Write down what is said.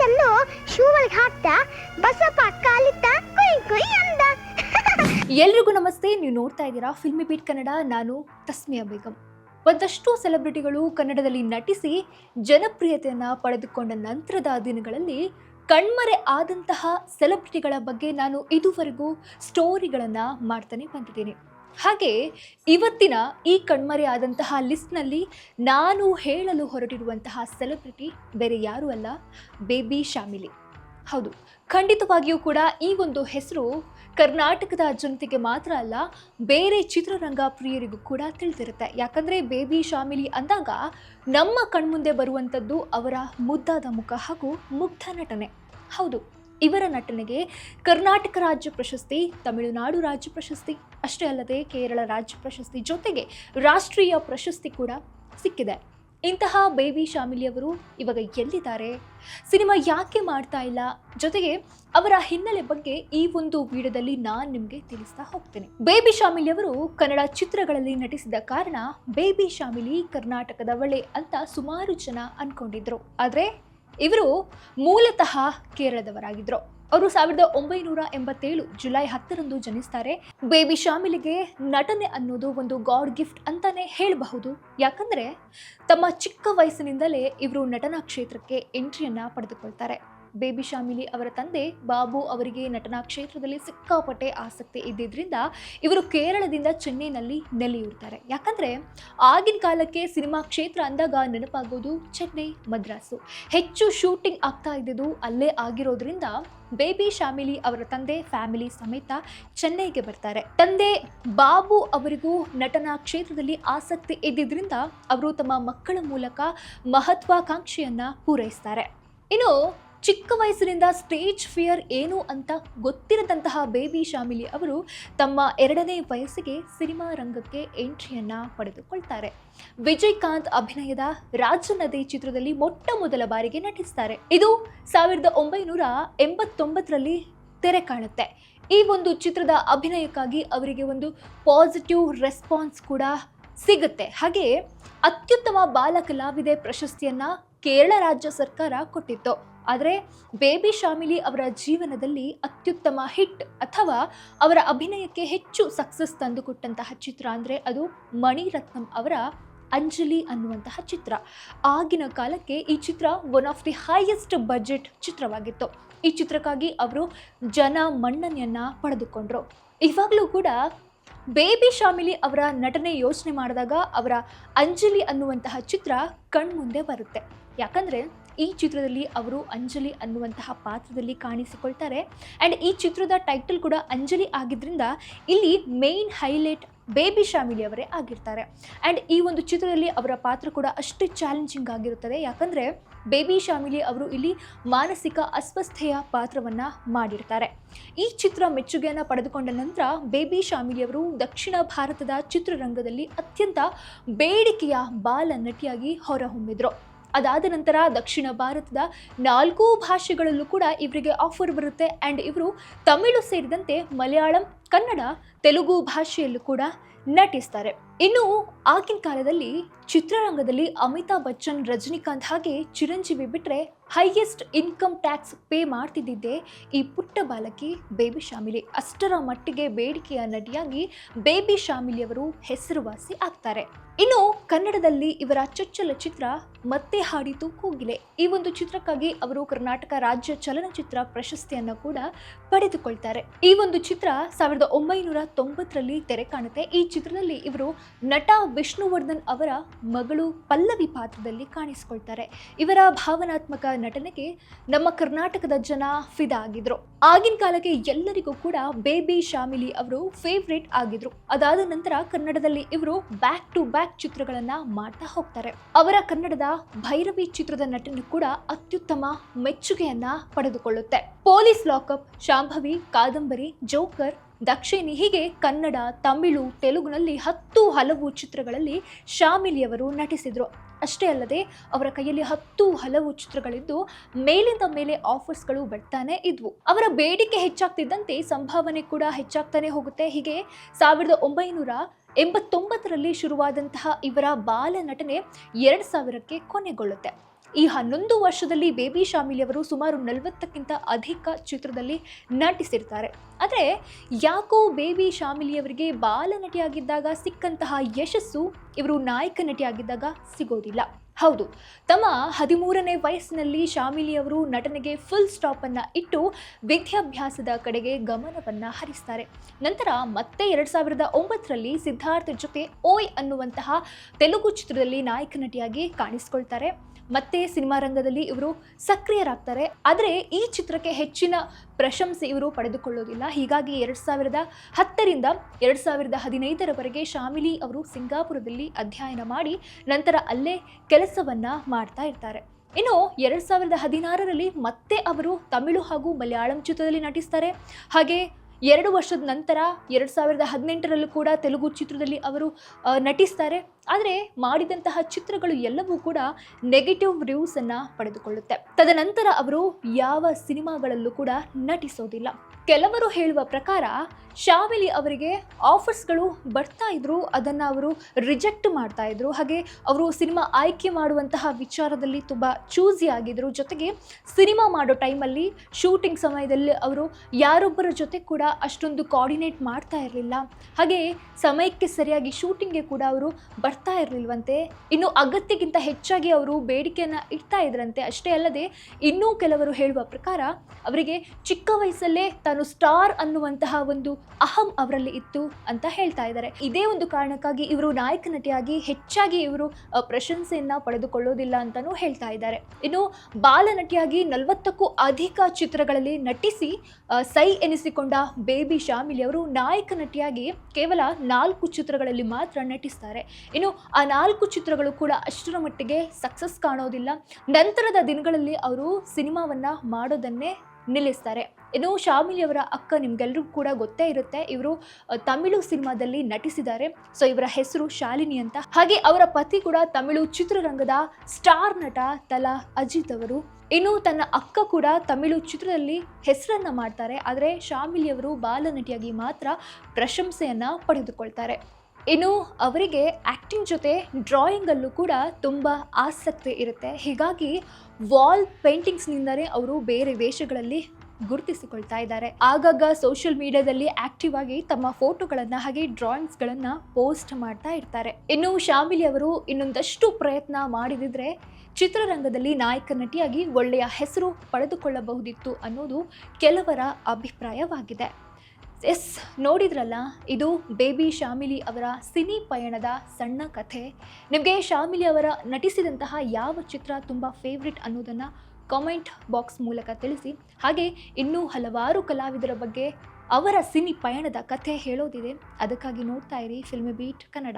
ತಂದು ಶೂ ಒಳಗೆ ಹಾಕ್ತ, ಬಸಪ್ಪ ಕಾಲಿತ್ತ ಕುಯ್ ಕುಯ್ ಅಂದ. ಎಲ್ರಿಗೂ ನಮಸ್ತೆ, ನೀವು ನೋಡ್ತಾ ಇದ್ದೀರಾ ಫಿಲ್ಮಿ ಬೀಟ್ ಕನ್ನಡ. ನಾನು ತಸ್ಮಿಯಾ ಬೇಗಂ. ಒಂದಷ್ಟು ಸೆಲೆಬ್ರಿಟಿಗಳು ಕನ್ನಡದಲ್ಲಿ ನಟಿಸಿ ಜನಪ್ರಿಯತೆಯನ್ನು ಪಡೆದುಕೊಂಡ ನಂತರದ ದಿನಗಳಲ್ಲಿ ಕಣ್ಮರೆ ಆದಂತಹ ಸೆಲೆಬ್ರಿಟಿಗಳ ಬಗ್ಗೆ ನಾನು ಇದುವರೆಗೂ ಸ್ಟೋರಿಗಳನ್ನು ಮಾಡ್ತಾನೆ ಬಂದಿದ್ದೀನಿ. ಹಾಗೆ ಇವತ್ತಿನ ಈ ಕಣ್ಮರೆ ಆದಂತಹ ಲಿಸ್ಟ್ನಲ್ಲಿ ನಾನು ಹೇಳಲು ಹೊರಟಿರುವಂತಹ ಸೆಲೆಬ್ರಿಟಿ ಬೇರೆ ಯಾರೂ ಅಲ್ಲ ಬೇಬಿ ಶಾಮಿಲಿ. ಹೌದು, ಖಂಡಿತವಾಗಿಯೂ ಕೂಡ ಈ ಒಂದು ಹೆಸರು ಕರ್ನಾಟಕದ ಜನತೆಗೆ ಮಾತ್ರ ಅಲ್ಲ, ಬೇರೆ ಚಿತ್ರರಂಗ ಪ್ರಿಯರಿಗೂ ಕೂಡ ತಿಳಿದಿರುತ್ತೆ. ಯಾಕಂದರೆ ಬೇಬಿ ಶಾಮಿಲಿ ಅಂದಾಗ ನಮ್ಮ ಕಣ್ಮುಂದೆ ಬರುವಂಥದ್ದು ಅವರ ಮುದ್ದಾದ ಮುಖ ಹಾಗೂ ಮುಗ್ಧ ನಟನೆ. ಹೌದು. ಇವರ ನಟನೆಗೆ ಕರ್ನಾಟಕ ರಾಜ್ಯ ಪ್ರಶಸ್ತಿ, ತಮಿಳುನಾಡು ರಾಜ್ಯ ಪ್ರಶಸ್ತಿ, ಅಷ್ಟೇ ಅಲ್ಲದೆ ಕೇರಳ ರಾಜ್ಯ ಪ್ರಶಸ್ತಿ ಜೊತೆಗೆ ರಾಷ್ಟ್ರೀಯ ಪ್ರಶಸ್ತಿ ಕೂಡ ಸಿಕ್ಕಿದೆ. ಇಂತಹ ಬೇಬಿ ಶಾಮಿಲಿಯವರು ಇವಾಗ ಎಲ್ಲಿದ್ದಾರೆ? ಸಿನಿಮಾ ಯಾಕೆ ಮಾಡ್ತಾ ಇಲ್ಲ? ಜೊತೆಗೆ ಅವರ ಹಿನ್ನೆಲೆ ಬಗ್ಗೆ ಈ ಒಂದು ವಿಡಿಯೋದಲ್ಲಿ ನಾನು ನಿಮಗೆ ತಿಳಿಸ್ತಾ ಹೋಗ್ತೇನೆ. ಬೇಬಿ ಶಾಮಿಲಿ ಅವರು ಕನ್ನಡ ಚಿತ್ರಗಳಲ್ಲಿ ನಟಿಸಿದ ಕಾರಣ ಬೇಬಿ ಶಾಮಿಲಿ ಕರ್ನಾಟಕದವಳೆ ಅಂತ ಸುಮಾರು ಜನ ಅನ್ಕೊಂಡಿದ್ರು. ಆದರೆ ಇವರು ಮೂಲತಃ ಕೇರಳದವರಾಗಿದ್ರು. ಅವರು ಸಾವಿರದ ಒಂಬೈನೂರ ಎಂಬತ್ತೇಳು ಜುಲೈ ಹತ್ತರಂದು ಜನಿಸ್ತಾರೆ. ಬೇಬಿ ಶಾಮಿಲಿಗೆ ನಟನೆ ಅನ್ನೋದು ಒಂದು ಗಾಡ್ ಗಿಫ್ಟ್ ಅಂತಾನೆ ಹೇಳಬಹುದು. ಯಾಕಂದ್ರೆ ತಮ್ಮ ಚಿಕ್ಕ ವಯಸ್ಸಿನಿಂದಲೇ ಇವರು ನಟನಾ ಕ್ಷೇತ್ರಕ್ಕೆ ಎಂಟ್ರಿಯನ್ನ ಪಡೆದುಕೊಳ್ತಾರೆ. ಬೇಬಿ ಶಾಮಿಲಿ ಅವರ ತಂದೆ ಬಾಬು ಅವರಿಗೆ ನಟನಾ ಕ್ಷೇತ್ರದಲ್ಲಿ ಸಿಕ್ಕಾಪಟ್ಟೆ ಆಸಕ್ತಿ ಇದ್ದಿದ್ದರಿಂದ ಇವರು ಕೇರಳದಿಂದ ಚೆನ್ನೈನಲ್ಲಿ ನೆಲೆಯೂರ್ತಾರೆ. ಯಾಕಂದರೆ ಆಗಿನ ಕಾಲಕ್ಕೆ ಸಿನಿಮಾ ಕ್ಷೇತ್ರ ಅಂದಾಗ ನೆನಪಾಗೋದು ಚೆನ್ನೈ ಮದ್ರಾಸು. ಹೆಚ್ಚು ಶೂಟಿಂಗ್ ಆಗ್ತಾ ಇದ್ದಿದ್ದು ಅಲ್ಲೇ ಆಗಿರೋದ್ರಿಂದ ಬೇಬಿ ಶಾಮಿಲಿ ಅವರ ತಂದೆ ಫ್ಯಾಮಿಲಿ ಸಮೇತ ಚೆನ್ನೈಗೆ ಬರ್ತಾರೆ. ತಂದೆ ಬಾಬು ಅವರಿಗೂ ನಟನಾ ಕ್ಷೇತ್ರದಲ್ಲಿ ಆಸಕ್ತಿ ಇದ್ದಿದ್ದರಿಂದ ಅವರು ತಮ್ಮ ಮಕ್ಕಳ ಮೂಲಕ ಮಹತ್ವಾಕಾಂಕ್ಷೆಯನ್ನು ಪೂರೈಸ್ತಾರೆ. ಇನ್ನು ಚಿಕ್ಕ ವಯಸ್ಸಿನಿಂದ ಸ್ಟೇಜ್ ಫಿಯರ್ ಏನು ಅಂತ ಗೊತ್ತಿರದಂತಹ ಬೇಬಿ ಶಾಮಿಲಿ ಅವರು ತಮ್ಮ ಎರಡನೇ ವಯಸ್ಸಿಗೆ ಸಿನಿಮಾ ರಂಗಕ್ಕೆ ಎಂಟ್ರಿಯನ್ನು ಪಡೆದುಕೊಳ್ತಾರೆ. ವಿಜಯಕಾಂತ್ ಅಭಿನಯದ ರಾಜನದಿ ಚಿತ್ರದಲ್ಲಿ ಮೊಟ್ಟ ಮೊದಲ ಬಾರಿಗೆ ನಟಿಸ್ತಾರೆ. ಇದು ಸಾವಿರದ ಒಂಬೈನೂರ ಎಂಬತ್ತೊಂಬತ್ತರಲ್ಲಿ ತೆರೆ ಕಾಣುತ್ತೆ. ಈ ಒಂದು ಚಿತ್ರದ ಅಭಿನಯಕ್ಕಾಗಿ ಅವರಿಗೆ ಒಂದು ಪಾಸಿಟಿವ್ ರೆಸ್ಪಾನ್ಸ್ ಕೂಡ ಸಿಗುತ್ತೆ. ಹಾಗೆ ಅತ್ಯುತ್ತಮ ಬಾಲ ಕಲಾವಿದೆ ಪ್ರಶಸ್ತಿಯನ್ನ ಕೇರಳ ರಾಜ್ಯ ಸರ್ಕಾರ ಕೊಟ್ಟಿತ್ತು. ಆದರೆ ಬೇಬಿ ಶಾಮಿಲಿ ಅವರ ಜೀವನದಲ್ಲಿ ಅತ್ಯುತ್ತಮ ಹಿಟ್ ಅಥವಾ ಅವರ ಅಭಿನಯಕ್ಕೆ ಹೆಚ್ಚು ಸಕ್ಸಸ್ ತಂದುಕೊಟ್ಟಂತಹ ಚಿತ್ರ ಅಂದರೆ ಅದು ಮಣಿರತ್ನಂ ಅವರ ಅಂಜಲಿ ಅನ್ನುವಂತಹ ಚಿತ್ರ. ಆಗಿನ ಕಾಲಕ್ಕೆ ಈ ಚಿತ್ರ one of the highest budget ಚಿತ್ರವಾಗಿತ್ತು. ಈ ಚಿತ್ರಕ್ಕಾಗಿ ಅವರು ಜನ ಮನ್ನಣೆಯನ್ನು ಪಡೆದುಕೊಂಡ್ರು. ಇವಾಗಲೂ ಕೂಡ ಬೇಬಿ ಶಾಮಿಲಿ ಅವರ ನಟನೆ ಯೋಚನೆ ಮಾಡಿದಾಗ ಅವರ ಅಂಜಲಿ ಅನ್ನುವಂತಹ ಚಿತ್ರ ಕಣ್ಮುಂದೆ ಬರುತ್ತೆ. ಯಾಕಂದರೆ ಈ ಚಿತ್ರದಲ್ಲಿ ಅವರು ಅಂಜಲಿ ಅನ್ನುವಂತಹ ಪಾತ್ರದಲ್ಲಿ ಕಾಣಿಸಿಕೊಳ್ತಾರೆ. ಆ್ಯಂಡ್ ಈ ಚಿತ್ರದ ಟೈಟಲ್ ಕೂಡ ಅಂಜಲಿ ಆಗಿದ್ದರಿಂದ ಇಲ್ಲಿ ಮೇನ್ ಹೈಲೈಟ್ ಬೇಬಿ ಶಾಮಿಲಿ ಅವರೇ ಆಗಿರ್ತಾರೆ. ಆ್ಯಂಡ್ ಈ ಒಂದು ಚಿತ್ರದಲ್ಲಿ ಅವರ ಪಾತ್ರ ಕೂಡ ಅಷ್ಟು ಚಾಲೆಂಜಿಂಗ್ ಆಗಿರುತ್ತದೆ. ಯಾಕಂದರೆ ಬೇಬಿ ಶಾಮಿಲಿ ಅವರು ಇಲ್ಲಿ ಮಾನಸಿಕ ಅಸ್ವಸ್ಥೆಯ ಪಾತ್ರವನ್ನು ಮಾಡಿರ್ತಾರೆ. ಈ ಚಿತ್ರ ಮೆಚ್ಚುಗೆಯನ್ನು ಪಡೆದುಕೊಂಡ ನಂತರ ಬೇಬಿ ಶಾಮಿಲಿ ಅವರು ದಕ್ಷಿಣ ಭಾರತದ ಚಿತ್ರರಂಗದಲ್ಲಿ ಅತ್ಯಂತ ಬೇಡಿಕೆಯ ಬಾಲ ನಟಿಯಾಗಿ ಹೊರಹೊಮ್ಮಿದ್ರು. ಅದಾದ ನಂತರ ದಕ್ಷಿಣ ಭಾರತದ ನಾಲ್ಕು ಭಾಷೆಗಳಲ್ಲೂ ಕೂಡ ಇವರಿಗೆ ಆಫರ್ ಬರುತ್ತೆ. ಆ್ಯಂಡ್ ಇವರು ತಮಿಳು ಸೇರಿದಂತೆ ಮಲಯಾಳಂ, ಕನ್ನಡ, ತೆಲುಗು ಭಾಷೆಯಲ್ಲೂ ಕೂಡ ನಟಿಸ್ತಾರೆ. ಇನ್ನು ಆಗಿನ ಕಾಲದಲ್ಲಿ ಚಿತ್ರರಂಗದಲ್ಲಿ ಅಮಿತಾಬ್ ಬಚ್ಚನ್, ರಜನಿಕಾಂತ್ ಹಾಗೆ ಚಿರಂಜೀವಿ ಬಿಟ್ಟರೆ ಹೈಯೆಸ್ಟ್ ಇನ್ಕಮ್ ಟ್ಯಾಕ್ಸ್ ಪೇ ಮಾಡ್ತಿದ್ದಿದ್ದೆ ಈ ಪುಟ್ಟ ಬಾಲಕಿ ಬೇಬಿ ಶಾಮಿಲಿ. ಅಷ್ಟರ ಮಟ್ಟಿಗೆ ಬೇಡಿಕೆಯ ನಟಿಯಾಗಿ ಬೇಬಿ ಶಾಮಿಲಿ ಅವರು ಹೆಸರುವಾಸಿ ಆಗ್ತಾರೆ. ಇನ್ನು ಕನ್ನಡದಲ್ಲಿ ಇವರ ಚೊಚ್ಚಲ ಚಿತ್ರ ಮತ್ತೆ ಹಾಡಿತು ಕೋಗಿಲೆ ಈ ಒಂದು ಚಿತ್ರಕ್ಕಾಗಿ ಅವರು ಕರ್ನಾಟಕ ರಾಜ್ಯ ಚಲನಚಿತ್ರ ಪ್ರಶಸ್ತಿಯನ್ನು ಕೂಡ ಪಡೆದುಕೊಳ್ತಾರೆ. ಈ ಒಂದು ಚಿತ್ರ ಸಾವಿರದ ಒಂಬೈನೂರ ತೊಂಬತ್ತರಲ್ಲಿ ತೆರೆ ಕಾಣುತ್ತೆ. ಈ ಚಿತ್ರದಲ್ಲಿ ಇವರು ನಟ ವಿಷ್ಣುವರ್ಧನ್ ಅವರ ಮಗಳು ಪಲ್ಲವಿ ಪಾತ್ರದಲ್ಲಿ ಕಾಣಿಸಿಕೊಳ್ತಾರೆ. ಇವರ ಭಾವನಾತ್ಮಕ ನಟನೆಗೆ ನಮ್ಮ ಕರ್ನಾಟಕದ ಜನ ಫಿದಾ ಆಗಿದ್ರು. ಆಗಿನ ಕಾಲಕ್ಕೆ ಎಲ್ಲರಿಗೂ ಕೂಡ ಬೇಬಿ ಶಾಮಿಲಿ ಅವರು ಫೇವ್ರೇಟ್ ಆಗಿದ್ರು. ಅದಾದ ನಂತರ ಕನ್ನಡದಲ್ಲಿ ಇವರು ಬ್ಯಾಕ್ ಟು ಬ್ಯಾಕ್ ಚಿತ್ರಗಳನ್ನ ಮಾಡ್ತಾ ಹೋಗ್ತಾರೆ. ಅವರ ಕನ್ನಡದ ಭೈರವಿ ಚಿತ್ರದ ನಟನೆ ಕೂಡ ಅತ್ಯುತ್ತಮ ಮೆಚ್ಚುಗೆಯನ್ನ ಪಡೆದುಕೊಳ್ಳುತ್ತೆ. Police lockup, Shambhavi, Kadambari, Joker, Dakshini ಹೀಗೆ ಕನ್ನಡ, ತಮಿಳು, ತೆಲುಗುನಲ್ಲಿ ಹತ್ತು ಹಲವು ಚಿತ್ರಗಳಲ್ಲಿ ಶಾಮಿಲಿಯವರು ನಟಿಸಿದ್ರು. ಅಷ್ಟೇ ಅಲ್ಲದೆ ಅವರ ಕೈಯಲ್ಲಿ ಹತ್ತು ಹಲವು ಚಿತ್ರಗಳಿದ್ದು ಮೇಲಿಂದ ಮೇಲೆ ಆಫರ್ಸ್ಗಳು ಬರ್ತಾನೆ ಇದ್ವು. ಅವರ ಬೇಡಿಕೆ ಹೆಚ್ಚಾಗ್ತಿದ್ದಂತೆ ಸಂಭಾವನೆ ಕೂಡ ಹೆಚ್ಚಾಗ್ತಾನೆ ಹೋಗುತ್ತೆ. ಹೀಗೆ ಸಾವಿರದ ಒಂಬೈನೂರ ಎಂಬತ್ತೊಂಬತ್ತರಲ್ಲಿ ಶುರುವಾದಂತಹ ಇವರ ಬಾಲ ನಟನೆ ಎರಡು ಸಾವಿರಕ್ಕೆ ಕೊನೆಗೊಳ್ಳುತ್ತೆ. ಈ ಹನ್ನೊಂದು ವರ್ಷದಲ್ಲಿ ಬೇಬಿ ಶಾಮಿಲಿ ಅವರು ಸುಮಾರು ನಲವತ್ತಕ್ಕಿಂತ ಅಧಿಕ ಚಿತ್ರದಲ್ಲಿ ನಟಿಸಿರ್ತಾರೆ. ಆದರೆ ಯಾಕೋ ಬೇಬಿ ಶಾಮಿಲಿ ಅವರಿಗೆ ಬಾಲನಟಿಯಾಗಿದ್ದಾಗ ಸಿಕ್ಕಂತಹ ಯಶಸ್ಸು ಇವರು ನಾಯಕ ನಟಿಯಾಗಿದ್ದಾಗ ಸಿಗೋದಿಲ್ಲ. ಹೌದು, ತಮ್ಮ ಹದಿಮೂರನೇ ವಯಸ್ಸಿನಲ್ಲಿ ಶಾಮಿಲಿ ಅವರು ನಟನೆಗೆ ಫುಲ್ ಸ್ಟಾಪನ್ನು ಇಟ್ಟು ವಿದ್ಯಾಭ್ಯಾಸದ ಕಡೆಗೆ ಗಮನವನ್ನು ಹರಿಸ್ತಾರೆ. ನಂತರ ಮತ್ತೆ ಎರಡು ಸಾವಿರದ ಒಂಬತ್ತರಲ್ಲಿ ಸಿದ್ಧಾರ್ಥ ಜೊತೆ ಓಯ್ ಅನ್ನುವಂತಹ ತೆಲುಗು ಚಿತ್ರದಲ್ಲಿ ನಾಯಕ ನಟಿಯಾಗಿ ಕಾಣಿಸ್ಕೊಳ್ತಾರೆ. ಮತ್ತೆ ಸಿನಿಮಾ ರಂಗದಲ್ಲಿ ಇವರು ಸಕ್ರಿಯರಾಗ್ತಾರೆ. ಆದರೆ ಈ ಚಿತ್ರಕ್ಕೆ ಹೆಚ್ಚಿನ ಪ್ರಶಂಸೆ ಇವರು ಪಡೆದುಕೊಳ್ಳೋದಿಲ್ಲ. ಹೀಗಾಗಿ ಎರಡು ಸಾವಿರದ ಹತ್ತರಿಂದ ಎರಡು ಸಾವಿರದ ಹದಿನೈದರವರೆಗೆ ಶಾಮಿಲಿ ಅವರು ಸಿಂಗಾಪುರದಲ್ಲಿ ಅಧ್ಯಯನ ಮಾಡಿ ನಂತರ ಅಲ್ಲೇ ಕೆಲಸವನ್ನು ಮಾಡ್ತಾ ಇರ್ತಾರೆ. ಇನ್ನು ಎರಡು ಸಾವಿರದ ಹದಿನಾರರಲ್ಲಿ ಮತ್ತೆ ಅವರು ತಮಿಳು ಹಾಗೂ ಮಲಯಾಳಂ ಚಿತ್ರದಲ್ಲಿ ನಟಿಸ್ತಾರೆ. ಹಾಗೆ ಎರಡು ವರ್ಷದ ನಂತರ ಎರಡು ಸಾವಿರದ ಹದಿನೆಂಟರಲ್ಲೂ ಕೂಡ ತೆಲುಗು ಚಿತ್ರದಲ್ಲಿ ಅವರು ನಟಿಸ್ತಾರೆ. ಆದರೆ ಮಾಡಿದಂತಹ ಚಿತ್ರಗಳು ಎಲ್ಲವೂ ಕೂಡ ನೆಗೆಟಿವ್ ರಿವ್ಯೂಸನ್ನು ಪಡೆದುಕೊಳ್ಳುತ್ತೆ. ತದನಂತರ ಅವರು ಯಾವ ಸಿನಿಮಾಗಳಲ್ಲೂ ಕೂಡ ನಟಿಸೋದಿಲ್ಲ. ಕೆಲವರು ಹೇಳುವ ಪ್ರಕಾರ ಶಾಮಿಲಿ ಅವರಿಗೆ ಆಫರ್ಸ್ಗಳು ಬರ್ತಾ ಇದ್ರು ಅದನ್ನು ಅವರು ರಿಜೆಕ್ಟ್ ಮಾಡ್ತಾ ಇದ್ರು. ಹಾಗೆ ಅವರು ಸಿನಿಮಾ ಆಯ್ಕೆ ಮಾಡುವಂತಹ ವಿಚಾರದಲ್ಲಿ ತುಂಬ ಚೂಸಿ ಆಗಿದ್ರು. ಜೊತೆಗೆ ಸಿನಿಮಾ ಮಾಡೋ ಟೈಮಲ್ಲಿ ಶೂಟಿಂಗ್ ಸಮಯದಲ್ಲಿ ಅವರು ಯಾರೊಬ್ಬರ ಜೊತೆ ಕೂಡ ಅಷ್ಟೊಂದು ಕೋಆರ್ಡಿನೇಟ್ ಮಾಡ್ತಾ ಇರಲಿಲ್ಲ. ಹಾಗೆ ಸಮಯಕ್ಕೆ ಸರಿಯಾಗಿ ಶೂಟಿಂಗ್ಗೆ ಕೂಡ ಅವರು ಬರ್ತಾ ಇರಲಿಲ್ವಂತೆ. ಇನ್ನು ಅಗತ್ಯಕ್ಕಿಂತ ಹೆಚ್ಚಾಗಿ ಅವರು ಬೇಡಿಕೆಯನ್ನು ಇಡ್ತಾ ಇದ್ರಂತೆ. ಅಷ್ಟೇ ಅಲ್ಲದೆ ಇನ್ನೂ ಕೆಲವರು ಹೇಳುವ ಪ್ರಕಾರ ಅವರಿಗೆ ಚಿಕ್ಕ ವಯಸ್ಸಲ್ಲೇ ತಾನು ಸ್ಟಾರ್ ಅನ್ನುವಂತಹ ಒಂದು ಅಹಂ ಅವರಲ್ಲಿ ಇತ್ತು ಅಂತ ಹೇಳ್ತಾ ಇದ್ದಾರೆ. ಇದೇ ಒಂದು ಕಾರಣಕ್ಕಾಗಿ ಇವರು ನಾಯಕ ನಟಿಯಾಗಿ ಹೆಚ್ಚಾಗಿ ಇವರು ಪ್ರಶಂಸೆಯನ್ನ ಪಡೆದುಕೊಳ್ಳೋದಿಲ್ಲ ಅಂತಾನೂ ಹೇಳ್ತಾ ಇದ್ದಾರೆ. ಇನ್ನು ಬಾಲ ನಟಿಯಾಗಿ ನಲವತ್ತಕ್ಕೂ ಅಧಿಕ ಚಿತ್ರಗಳಲ್ಲಿ ನಟಿಸಿ ಸೈ ಎನಿಸಿಕೊಂಡ ಬೇಬಿ ಶಾಮಿಲಿ ಅವರು ನಾಯಕ ನಟಿಯಾಗಿ ಕೇವಲ ನಾಲ್ಕು ಚಿತ್ರಗಳಲ್ಲಿ ಮಾತ್ರ ನಟಿಸ್ತಾರೆ. ಇನ್ನು ಆ ನಾಲ್ಕು ಚಿತ್ರಗಳು ಕೂಡ ಅಷ್ಟರ ಮಟ್ಟಿಗೆ ಸಕ್ಸಸ್ ಕಾಣೋದಿಲ್ಲ. ನಂತರದ ದಿನಗಳಲ್ಲಿ ಅವರು ಸಿನಿಮಾವನ್ನ ಮಾಡೋದನ್ನೇ ನಿಲ್ಲಿಸ್ತಾರೆ. ಇನ್ನು ಶಾಮಿಲಿಯವರ ಅಕ್ಕ ನಿಮ್ಗೆಲ್ರಿಗೂ ಕೂಡ ಗೊತ್ತೇ ಇರುತ್ತೆ. ಇವರು ತಮಿಳು ಸಿನಿಮಾದಲ್ಲಿ ನಟಿಸಿದ್ದಾರೆ. ಸೊ, ಇವರ ಹೆಸರು ಶಾಲಿನಿ ಅಂತ. ಹಾಗೆ ಅವರ ಪತಿ ಕೂಡ ತಮಿಳು ಚಿತ್ರರಂಗದ ಸ್ಟಾರ್ ನಟ ತಲಾ ಅಜಿತ್ ಅವರು. ಇನ್ನು ತನ್ನ ಅಕ್ಕ ಕೂಡ ತಮಿಳು ಚಿತ್ರದಲ್ಲಿ ಹೆಸರನ್ನ ಮಾಡ್ತಾರೆ. ಆದರೆ ಶಾಮಿಲಿಯವರು ಬಾಲನಟಿಯಾಗಿ ಮಾತ್ರ ಪ್ರಶಂಸೆಯನ್ನ ಪಡೆದುಕೊಳ್ತಾರೆ. ಇನ್ನು ಅವರಿಗೆ ಆ್ಯಕ್ಟಿಂಗ್ ಜೊತೆ ಡ್ರಾಯಿಂಗಲ್ಲೂ ಕೂಡ ತುಂಬ ಆಸಕ್ತಿ ಇರುತ್ತೆ. ಹೀಗಾಗಿ ವಾಲ್ ಪೇಂಟಿಂಗ್ಸ್ನಿಂದಲೇ ಅವರು ಬೇರೆ ವೇಷಗಳಲ್ಲಿ ಗುರುತಿಸಿಕೊಳ್ತಾ ಇದ್ದಾರೆ. ಆಗಾಗ ಸೋಷಿಯಲ್ ಮೀಡಿಯಾದಲ್ಲಿ ಆಕ್ಟಿವ್ ಆಗಿ ತಮ್ಮ ಫೋಟೋಗಳನ್ನು ಹಾಗೆ ಡ್ರಾಯಿಂಗ್ಸ್ ಗಳನ್ನ ಪೋಸ್ಟ್ ಮಾಡ್ತಾ ಇರ್ತಾರೆ. ಇನ್ನು ಶಾಮಿಲಿ ಅವರು ಇನ್ನೊಂದಷ್ಟು ಪ್ರಯತ್ನ ಮಾಡಿದಿದ್ರೆ ಚಿತ್ರರಂಗದಲ್ಲಿ ನಾಯಕ ನಟಿಯಾಗಿ ಒಳ್ಳೆಯ ಹೆಸರು ಪಡೆದುಕೊಳ್ಳಬಹುದಿತ್ತು ಅನ್ನೋದು ಕೆಲವರ ಅಭಿಪ್ರಾಯವಾಗಿದೆ. ಎಸ್, ನೋಡಿದ್ರಲ್ಲ, ಇದು ಬೇಬಿ ಶಾಮಿಲಿ ಅವರ ಸಿನಿ ಪಯಣದ ಸಣ್ಣ ಕಥೆ. ನಿಮಗೆ ಶಾಮಿಲಿ ಅವರ ನಟಿಸಿದಂತಹ ಯಾವ ಚಿತ್ರ ತುಂಬ ಫೇವ್ರೆಟ್ ಅನ್ನೋದನ್ನು ಕಾಮೆಂಟ್ ಬಾಕ್ಸ್ ಮೂಲಕ ತಿಳಿಸಿ. ಹಾಗೆ ಇನ್ನೂ ಹಲವಾರು ಕಲಾವಿದರ ಬಗ್ಗೆ ಅವರ ಸಿನಿ ಪಯಣದ ಕಥೆ ಹೇಳೋದಿದೆ. ಅದಕ್ಕಾಗಿ ನೋಡ್ತಾ ಇರಿ ಫಿಲ್ಮ್ ಬೀಟ್ ಕನ್ನಡ